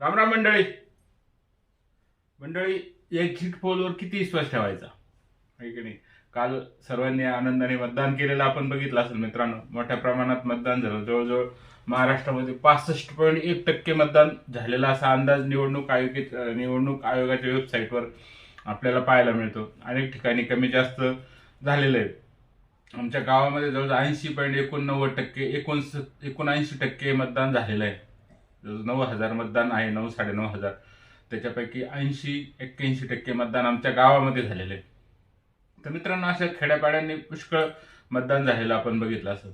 रामराम मंडळी. मंडळी एक्झिट पोलवर किती विश्वास ठेवायचा? आहे की नाही? काल सर्वांनी आनंदाने मतदान केलेलं आपण बघितलं असेल मित्रांनो. मोठ्या प्रमाणात मतदान झालं. जवळजवळ महाराष्ट्रामध्ये पासष्ट पॉईंट एक टक्के मतदान झालेला असा अंदाज निवडणूक आयोगित निवडणूक आयोगाच्या वेबसाईटवर आपल्याला पाहायला मिळतो. अनेक ठिकाणी कमी जास्त झालेलं आहे आमच्या गावामध्ये जवळजवळ ऐंशी पॉईंट एकोणनव्वद टक्के एकोणस एकोणऐंशी टक्के मतदान झालेलं आहे. नऊ हजार मतदान आहे नऊ साडेनऊ हजार. त्याच्यापैकी ऐंशी एक्क्याऐंशी टक्के मतदान आमच्या गावामध्ये झालेलं आहे तर मित्रांनो अशा खेड्यापाड्यांनी पुष्कळ मतदान झालेलं आपण बघितलं असं.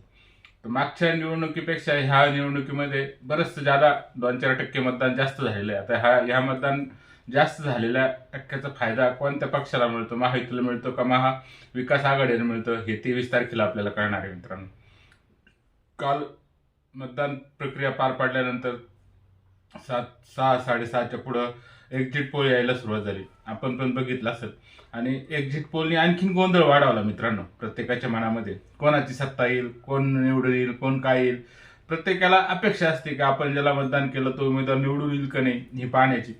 तर मागच्या निवडणुकीपेक्षा ह्या निवडणुकीमध्ये बरंचसं ज्यादा दोन चार टक्के मतदान जास्त झालेलं आहे. आता हा ह्या मतदान जास्त झालेल्या टक्क्याचा फायदा कोणत्या पक्षाला मिळतो? महायुतीला मिळतो का महा विकास आघाडीला मिळतो? हे तेवीस तारखेला आपल्याला कळणार आहे मित्रांनो. काल मतदान प्रक्रिया पार पाडल्यानंतर सात सहा साडेसहाच्या पुढं एक्झिट पोल यायला सुरुवात झाली. आपण पण बघितलं असेल. आणि एक्झिट पोलने आणखीन गोंधळ वाढवला मित्रांनो प्रत्येकाच्या मनामध्ये. कोणाची सत्ता येईल कोण निवडून येईल कोण काय येईल. प्रत्येकाला अपेक्षा असते की आपण ज्याला मतदान केलं तो उमेदवार निवडून येईल का नाही ही पाहण्याची.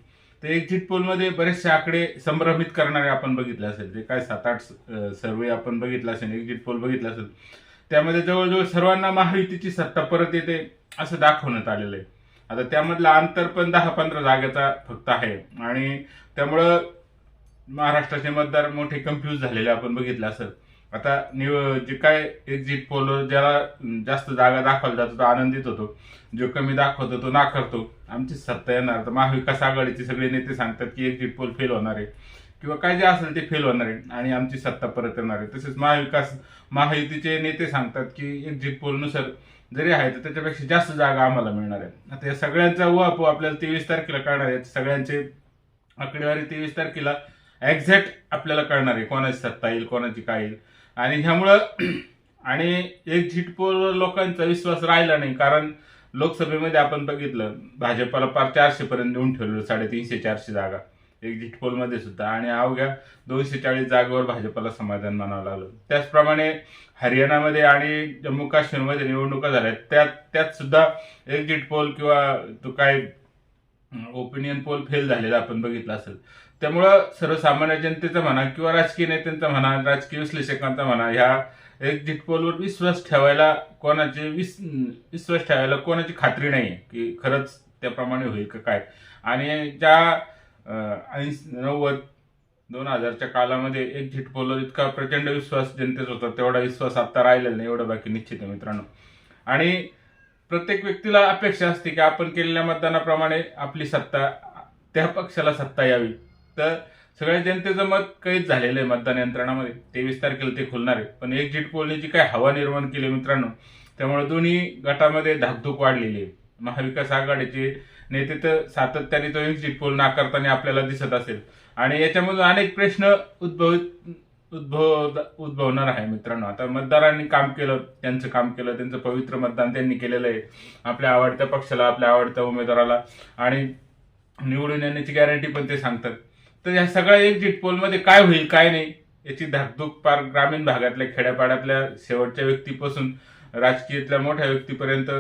तर एक्झिट पोलमध्ये बरेचसे आकडे संभ्रमित करणारे आपण बघितले असेल. ते काय सात आठ सर्वे आपण बघितले असेल एक्झिट पोल बघितला असेल. त्यामध्ये जवळजवळ सर्वांना महायुतीची सत्ता परत येते असं दाखवण्यात आलेलं आहे. आता त्यामधलं अंतर पण दहा पंधरा जागेचा फक्त आहे. आणि त्यामुळं महाराष्ट्राचे मतदार मोठे कन्फ्यूज झालेले आपण बघितलं असेल. आता निव जे काय एक्झिट पोल ज्याला जास्त जागा दाखवला जातो तो आनंदित होतो. जो कमी दाखवतो तो नाकारतो. आमची सत्ता येणार. तर महाविकास आघाडीचे सगळे नेते सांगतात की एक्झिट पोल फेल होणार आहे. किंवा काय जे असेल ते फेल होणार आहे. आणि आमची सत्ता परत येणार आहे. तसेच महाविकास महायुतीचे नेते सांगतात की एक्झिट पोलनुसार जरी आहे तर त्याच्यापेक्षा जास्त जागा आम्हाला मिळणार आहे आता या सगळ्यांचा उहापोह आपल्याला तेवीस तारखेला काढणार आहे सगळ्यांचे आकडेवारी तेवीस तारखेला एक्झॅक्ट आपल्याला कळणार आहे कोणाची सत्ता येईल कोणाची काय येईल. आणि ह्यामुळं आणि एक पोलवर लोकांचा विश्वास राहिला नाही कारण लोकसभेमध्ये आपण बघितलं भाजपाला पार चारशे पर्यंत देऊन ठेवलेलं साडेतीनशे चारशे जागा. एक्झिट पोलमध्ये सुद्धा. आणि अवघ्या दोनशे चाळीस जागेवर भाजपला समाधान मानावं लागलं. त्याचप्रमाणे हरियाणामध्ये आणि जम्मू काश्मीरमध्ये निवडणुका झाल्या त्यात त्यात सुद्धा एक्झिट पोल किंवा तो काय ओपिनियन पोल फेल झालेला आपण बघितलं असेल. त्यामुळं सर्वसामान्य जनतेचं म्हणा किंवा राजकीय नेत्यांचा म्हणा राजकीय विश्लेषकांचा म्हणा ह्या एक्झिट पोलवर विश्वास ठेवायला कोणाचे विस विश्वास ठेवायला कोणाची खात्री नाही आहे की खरंच त्याप्रमाणे होईल का काय. आणि ज्या ऐंशी नव्वद दोन हजारच्या कालामध्ये एक्झिट पोलवर इतका प्रचंड विश्वास जनतेचा होता तेवढा विश्वास आता राहिलेला नाही एवढं बाकी निश्चित आहे मित्रांनो. आणि प्रत्येक व्यक्तीला अपेक्षा असते की आपण केलेल्या मतदानाप्रमाणे आपली सत्ता त्या पक्षाला सत्ता यावी. तर सगळ्या जनतेचं मत कैद झालेलं आहे मतदान यंत्रणामध्ये. तेवीस तारखेला ते खुलणार आहे. पण एक्झिट पोलने जी काय हवा निर्माण केली मित्रांनो त्यामुळे दोन्ही गटामध्ये धाकधूक वाढलेली आहे. महाविकास आघाडीचे नेते तर सातत्याने तो एक्झिट पोल नाकारताना आपल्याला दिसत असेल. आणि याच्यामधून अनेक प्रश्न उद्भवित उद्भव उद्भवणार आहे मित्रांनो. आता मतदारांनी काम केलं त्यांचं काम केलं त्यांचं पवित्र मतदान त्यांनी केलेलं आहे. आपल्या आवडत्या पक्षाला आपल्या आवडत्या उमेदवाराला. आणि निवडून येण्याची गॅरंटी पण ते सांगतात. तर या सगळ्या एक्झिट पोलमध्ये काय होईल काय नाही याची धाकधूक पार ग्रामीण भागातल्या खेड्यापाड्यातल्या शेवटच्या व्यक्तीपासून राजकीयातल्या मोठ्या व्यक्तीपर्यंत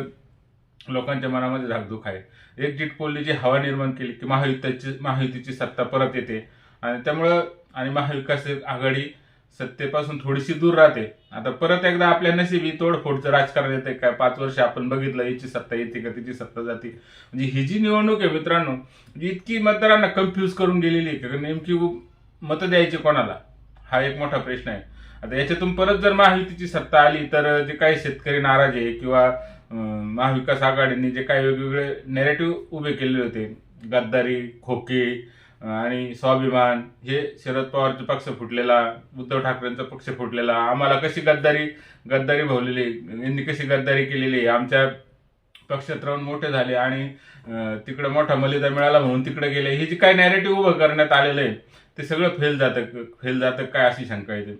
लोकांच्या मनामध्ये धाकधूक आहे. एक्झिट पोलने जी हवा निर्माण केली की महायुतीची महायुतीची सत्ता परत येते. आणि त्यामुळं आणि महाविकास आघाडी सत्तेपासून थोडीशी दूर राहते. आता परत एकदा आपल्या नशिबी तोडफोडचं राजकारण येते काय पाच वर्ष आपण बघितलं याची सत्ता येते का तिची सत्ता जाते. म्हणजे ही जी निवडणूक आहे मित्रांनो इतकी मतदारांना कन्फ्यूज करून गेलेली आहे कारण नेमकी मतं द्यायची कोणाला? हा एक मोठा प्रश्न आहे. आता याच्यातून परत जर महायुतीची सत्ता आली तर जे काही शेतकरी नाराज आहे किंवा महाविकास आघाडीने जे काही वेगवेगळे नेरेटिव्ह उभे केलेले होते गद्दारी खोके आणि स्वाभिमान हे शरद पवारचा पक्ष फुटलेला उद्धव ठाकरेंचा पक्ष फुटलेला आम्हाला कशी गद्दारी गद्दारी भवलेली यांनी कशी गद्दारी केलेली आहे आमच्या पक्षात राहून मोठे झाले आणि तिकडे मोठा मलिदा मिळाला म्हणून तिकडे गेले हे जे काही नॅरेटिव्ह उभं करण्यात आलेलं आहे ते सगळं फेल जातं फेल जातं काय अशी शंका येते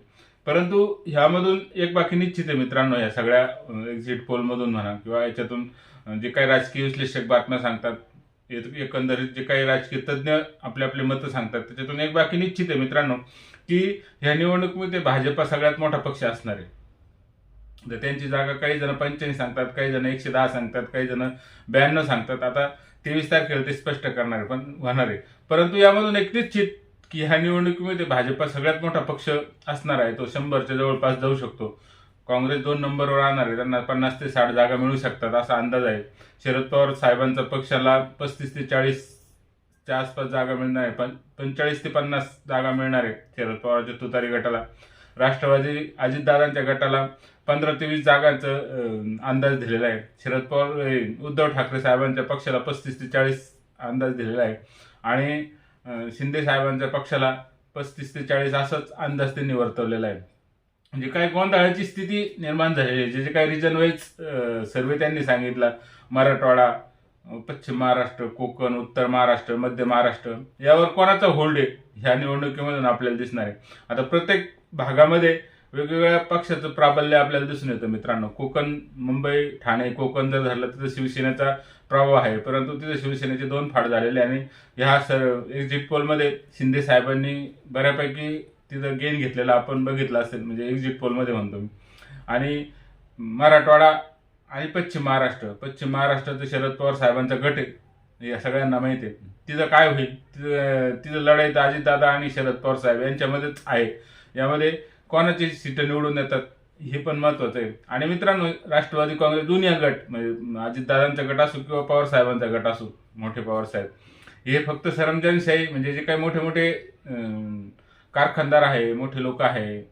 परंतु ह्यामधून एक बाकी निश्चित आहे मित्रांनो या सगळ्या एक्झिट पोलमधून म्हणा किंवा याच्यातून जे काही राजकीय विश्लेषक बातम्या सांगतात एकंदरीत जे काही राजकीय तज्ज्ञ आपले आपले मतं सांगतात त्याच्यातून एक बाकी निश्चित आहे मित्रांनो की ह्या निवडणुकीमध्ये भाजपा सगळ्यात मोठा पक्ष असणार आहे. तर त्यांची जागा काही जण पंच्याऐंशी सांगतात काही जण एकशे दहा सांगतात काही जण ब्याण्णव सांगतात. आता तेवीस तारखेला ते स्पष्ट करणार आहे पण होणार आहे. परंतु यामधून एक निश्चित की ह्या निवडणुकीमध्ये भाजपा सगळ्यात मोठा पक्ष असणार आहे तो शंभरच्या जवळपास जाऊ शकतो. काँग्रेस दोन नंबरवर राहणार आहे त्यांना पन्नास ते साठ जागा मिळू शकतात असा अंदाज आहे. शरद पवार साहेबांचा पक्षाला पस्तीस ते चाळीसच्या आसपास जागा मिळणार आहे पण पंचेचाळीस ते पन्नास जागा मिळणार आहे शरद पवारच्या तुतारी गटाला. राष्ट्रवादी अजितदादांच्या गटाला पंधरा ते वीस जागांचं अंदाज दिलेला आहे. शरद पवार उद्धव ठाकरे साहेबांच्या पक्षाला पस्तीस ते चाळीस अंदाज दिलेला आहे. आणि शिंदे साहेबांच्या पक्षाला पस्तीस ते चाळीस असाच अंदाज त्यांनी वर्तवलेला आहे. म्हणजे काय गोंधळाची स्थिती निर्माण झालेली आहे. जे जे काही रिजन वाईज सर्वे त्यांनी सांगितला मराठवाडा पश्चिम महाराष्ट्र कोकण उत्तर महाराष्ट्र मध्य महाराष्ट्र यावर कोणाचा होल्ड आहे? ह्या निवडणुकीमधून आपल्याला दिसणार आहे. आता प्रत्येक भागामध्ये वेगवेगळ्या पक्षाचं प्राबल्य आपल्याला दिसून येतं मित्रांनो. कोकण मुंबई ठाणे कोकण जर झालं तिथं शिवसेनेचा प्रभाव आहे. परंतु तिथे शिवसेनेचे दोन फाट झालेले आणि ह्या सर एक्झिट पोलमध्ये शिंदे साहेबांनी बऱ्यापैकी तिथं गेन घेतलेला आपण बघितलं असेल. म्हणजे एक्झिट पोलमध्ये म्हणतो मी. आणि मराठवाडा आणि पश्चिम महाराष्ट्र पश्चिम महाराष्ट्राचं शरद पवार साहेबांचा गट आहे. या सगळ्यांना माहिती आहे. तिथं काय होईल? तिथं तिथं लढाई तर अजितदादा आणि शरद पवार साहेब यांच्यामध्येच आहे. यामध्ये कोणाची सीटं निवडून येतात हे पण महत्वाचं आहे. आणि मित्रांनो राष्ट्रवादी काँग्रेस दोन्ही गट म्हणजे अजितदादांचा गट असो किंवा पवार साहेबांचा गट असो मोठे पवार साहेब हे फक्त सरंजानशाही म्हणजे जे काही मोठे मोठे कारखानदार आहे मोठे लोक आहे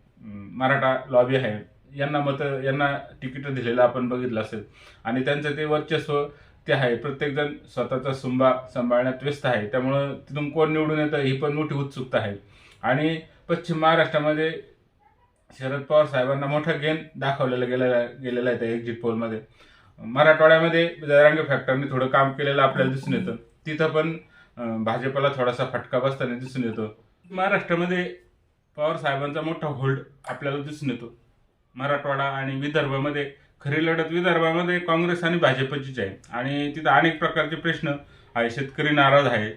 मराठा लॉबी आहे यांना मत यांना तिकीट दिलेलं आपण बघितलं असेल. आणि त्यांचं ते वर्चस्व ते आहे. प्रत्येकजण स्वतःचा सुंबा सांभाळण्यात व्यस्त आहे. त्यामुळं तिथून कोण निवडून येतं ही पण मोठी उत्सुकता आहे. आणि पश्चिम महाराष्ट्रामध्ये शरद पवार साहेबांना मोठा गेन दाखवलेला गेलेला गेलेला आहे त्या एक्झिट पोलमध्ये मराठवाड्यामध्ये जयरांगे फॅक्टरने थोडं काम केलेलं आपल्याला दिसून येतं. तिथं पण भाजपला थोडासा फटका बसताना दिसून येतो. महाराष्ट्रामध्ये पवार साहेबांचा मोठा होल्ड आपल्याला दिसून येतो. मराठवाडा आणि विदर्भामध्ये खरी लढत विदर्भामध्ये काँग्रेस आणि भाजपचीच आहे. आणि तिथं अनेक प्रकारचे प्रश्न आहे. शेतकरी नाराज आहे.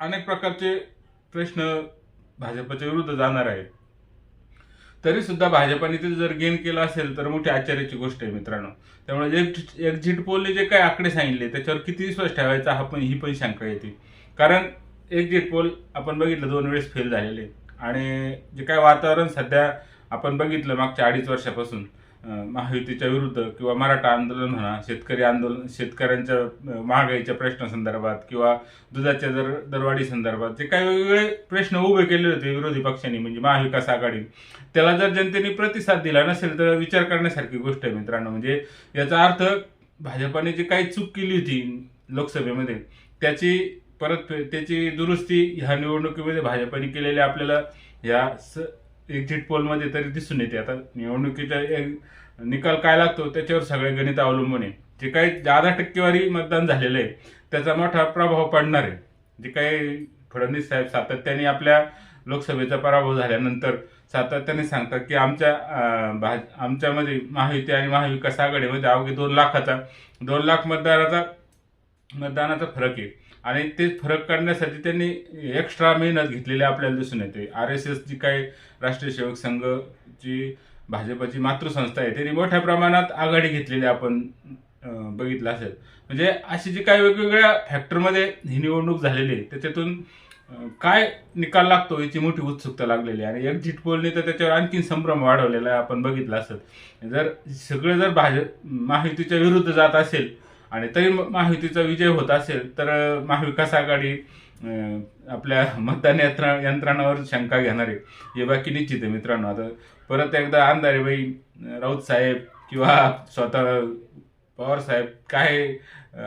अनेक प्रकारचे प्रश्न भाजपच्या विरुद्ध जाणार आहेत तरी सुद्धा भाजपाने ते जर गेन केलं असेल तर मोठी आश्चर्याची गोष्ट आहे मित्रांनो. त्यामुळे एक्झिट एक्झिट पोलने जे काही आकडे सांगितले त्याच्यावर किती विश्वास ठेवायचा हा पण ही पण शंका येते. कारण एक्झिट पोल आपण बघितलं दोन वेळेस फेल झालेले. आणि जे काय वातावरण सध्या आपण बघितलं मागच्या अडीच वर्षापासून महायुतीच्या विरुद्ध किंवा मराठा आंदोलन म्हणा शेतकरी आंदोलन शेतकऱ्यांच्या महागाईच्या प्रश्नासंदर्भात किंवा दुधाच्या दर दरवाढी संदर्भात जे काही वेगवेगळे प्रश्न उभे केले होते विरोधी पक्षांनी म्हणजे महाविकास आघाडी त्याला जर जनतेने प्रतिसाद दिला नसेल तर विचार करण्यासारखी गोष्ट आहे मित्रांनो. म्हणजे याचा अर्थ भाजपाने जी काही चूक केली होती लोकसभेमध्ये त्याची परत त्याची दुरुस्ती ह्या निवडणुकीमध्ये भाजपाने केलेली आपल्याला ह्या स एक्झिट पोलमध्ये तरी दिसून येते. आता निवडणुकीचा एक निकाल काय लागतो त्याच्यावर सगळे गणित अवलंबून आहे. जे काही जादा टक्केवारी मतदान झालेलं आहे त्याचा मोठा प्रभाव पडणार आहे. जे काही फडणवीस साहेब सातत्याने आपल्या लोकसभेचा पराभव झाल्यानंतर सातत्याने सांगतात की आमच्या भा आमच्यामध्ये महायुती आणि महाविकास आघाडीमध्ये अवघे दोन लाखाचा दोन लाख मतदाराचा मतदानाचा फरक आहे. आणि ते फरक काढण्यासाठी त्यांनी एक्स्ट्रा मेहनत घेतलेली आपल्याला दिसून येते. आर एस एस जी काय राष्ट्रीय सेवक संघ जी भाजपची मातृसंस्था आहे त्यांनी मोठ्या प्रमाणात आघाडी घेतलेली आपण बघितलं असेल. म्हणजे अशी जी काही वेगवेगळ्या फॅक्टरमध्ये ही निवडणूक झालेली आहे त्याच्यातून काय निकाल लागतो याची मोठी उत्सुकता लागलेली आहे. आणि एक्झिट पोलने तर त्याच्यावर आणखीन संभ्रम वाढवलेला आहे आपण बघितलं असेल. जर सगळे जर भाजप महायुतीच्या विरुद्ध जात असेल आणि तरी महायुतीचा विजय होत असेल तर महाविकास आघाडी आपल्या मतदान यंत्रा यंत्रणावर शंका घेणार. आहे हे बाकी निश्चित आहे मित्रांनो. आता परत एकदा अंधारेबाई राऊत साहेब किंवा स्वतः पवार साहेब काय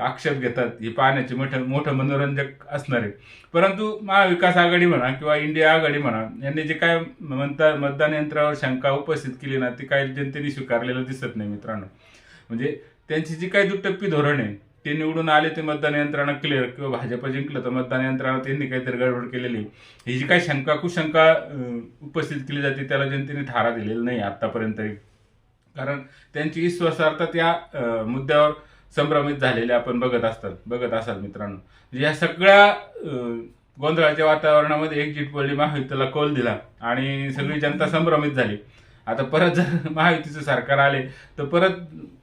आक्षेप घेतात हे पाहण्याचे मोठं मोठं मनोरंजक असणार आहे. परंतु महाविकास आघाडी म्हणा किंवा इंडिया आघाडी म्हणा यांनी जे काय म्हणता मतदान यंत्रावर शंका उपस्थित केली ना ती काय जनतेने स्वीकारलेलं दिसत नाही मित्रांनो. म्हणजे त्यांची जी काही दुटप्पी धोरण आहे ते निवडून आले ते मतदान यंत्रणा क्लिअर किंवा भाजप जिंकलं तर मतदान यंत्रणा त्यांनी काहीतरी गडबड केलेली ही जी काही शंका कुशंका उपस्थित केली जाते त्याला जनतेने थारा दिलेला नाही आतापर्यंत. कारण त्यांची विश्वासार्हता त्या मुद्द्यावर संभ्रमित झालेले आपण बघत असतात बघत असाल मित्रांनो. म्हणजे या सगळ्या गोंधळाच्या वातावरणामध्ये एकजीट पोलने महायुतीला कौल दिला आणि सगळी जनता संभ्रमित झाली. आता परत जर महायुतीचं सरकार आले तर परत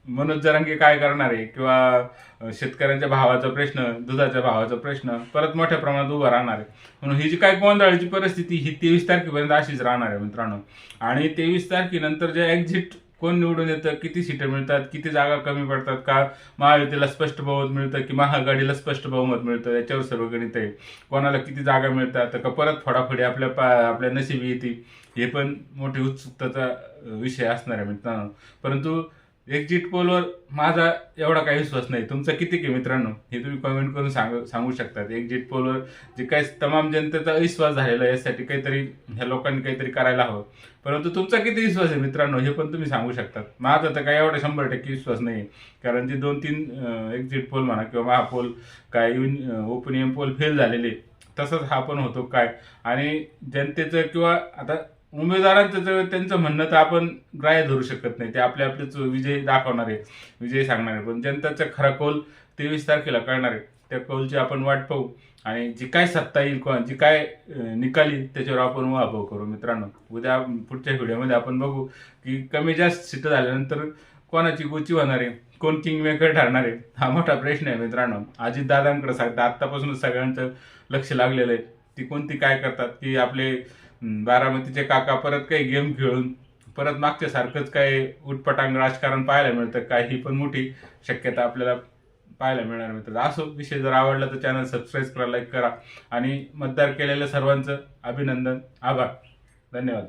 मनोज जरांगे काय करणार आहे? किंवा शेतकऱ्यांच्या भावाचा प्रश्न दुधाच्या भावाचा प्रश्न परत मोठ्या प्रमाणात उभा राहणार आहे. म्हणून ही जी काय गोंधळाची परिस्थिती ही तेवीस तारखेपर्यंत अशीच राहणार आहे मित्रांनो. आणि तेवीस तारखेनंतर जे एक्झिट कोण निवडून येतं किती सीटं मिळतात किती जागा कमी पडतात का महायुतीला स्पष्ट बहुमत मिळतं की महाआघाडीला स्पष्ट बहुमत मिळतं? याच्यावर सर्व गणित आहे. कोणाला किती जागा मिळतात तर का परत फोडाफोडी आपल्या पा आपल्या नशिबी येते? हे पण मोठी उत्सुकतेचा विषय असणार आहे मित्रांनो. परंतु एक्झिट पोलवर माझा एवढा काही विश्वास नाही. तुमचा किती की मित्रांनो? हे तुम्ही कमेंट करून सांग सांगू शकतात. एक्झिट पोलवर जे काही तमाम जनतेचा विश्वास झालेला आहे यासाठी काहीतरी ह्या लोकांनी काहीतरी करायला हवं. परंतु तुमचा किती विश्वास आहे मित्रांनो? हे पण तुम्ही सांगू शकतात. माझा तर काही एवढा शंभर टक्के विश्वास नाही कारण जे दोन तीन एक्झिट पोल म्हणा किंवा महापोल काय ओपिनियन पोल फेल झालेले तसंच हा पण होतो. काय? आणि जनतेचं किंवा आता उमेदवारांचं जर त्यांचं म्हणणं तर आपण ग्राह्य धरू शकत नाही. ते आपले आपलेच विजय दाखवणार आहे. विजय सांगणार आहे. पण जनताचा खरा कौल तेवीस तारखेला कळणार आहे. त्या कौलची आपण वाट पाहू. आणि जी काय सत्ता येईल कोण जी काय निकाली निकाल येईल त्याच्यावर आपण उहाभाव करू. मित्रांनो उद्या पुढच्या व्हिडिओमध्ये आपण बघू की कमी जास्त सीटं झाल्यानंतर कोणाची गोची होणार आहे? कोण किंग मेकर ठरणार आहे? हा मोठा प्रश्न आहे मित्रांनो. अजितदादांकडे सांगतात सांगता आत्तापासूनच सगळ्यांचं लक्ष लागलेलं आहे. ती कोणती काय करतात? की आपले बारामतीचे काका परत काही गेम खेळून परत मागच्या सारखंच काही उटपटांग राजकारण पाहायला मिळतं काय ही पण मोठी शक्यता आपल्याला पाहायला मिळणार मित्र. असो विषय जर आवडला तर चॅनल सबस्क्राईब करा लाईक करा आणि मतदार केलेल्या सर्वांचं अभिनंदन आभार. धन्यवाद.